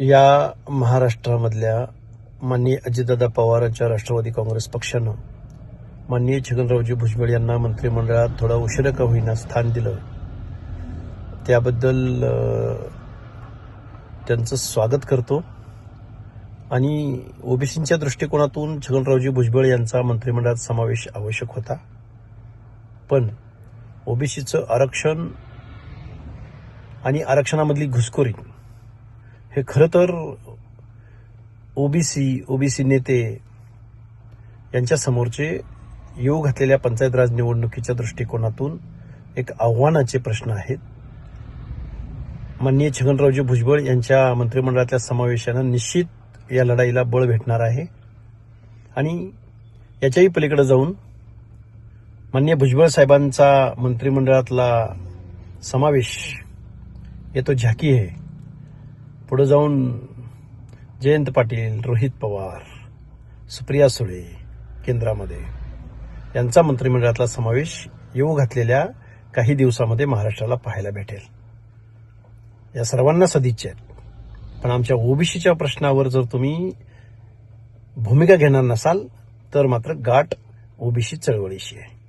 या महाराष्ट्रामधल्या माननीय अजितदादा पवारांच्या राष्ट्रवादी काँग्रेस पक्षानं माननीय छगनरावजी भुजबळ यांना मंत्रिमंडळात थोडा उशिरा का होईना स्थान दिलं. त्याबद्दल त्यांचं स्वागत करतो. आणि ओबीसींच्या दृष्टिकोनातून छगनरावजी भुजबळ यांचा मंत्रिमंडळात समावेश आवश्यक होता. पण ओबीसीचं आरक्षण आणि आरक्षणामधली घुसखोरी हे खरं तर ओबीसी ओबीसी नेते यांच्यासमोरचे येऊ घातलेल्या पंचायत राज निवडणुकीच्या दृष्टिकोनातून एक आव्हानाचे प्रश्न आहेत. माननीय छगनरावजी भुजबळ यांच्या मंत्रिमंडळातल्या समावेशानं निश्चित या लढाईला बळ भेटणार आहे. आणि याच्याही पलीकडे जाऊन माननीय भुजबळ साहेबांचा मंत्रिमंडळातला समावेश येतो झाकी आहे. पुढे जाऊन जयंत पाटील रोहित पवार सुप्रिया सुळे केंद्रामध्ये. यांचा मंत्रिमंडळातला समावेश येऊ घातलेल्या काही दिवसामध्ये महाराष्ट्राला पाहायला भेटेल. या सर्वांना सदिच्छा आहेत. पण आमच्या ओबीसीच्या प्रश्नावर जर तुम्ही भूमिका घेणार नसाल तर मात्र गाठ ओबीसी चळवळीशी आहे.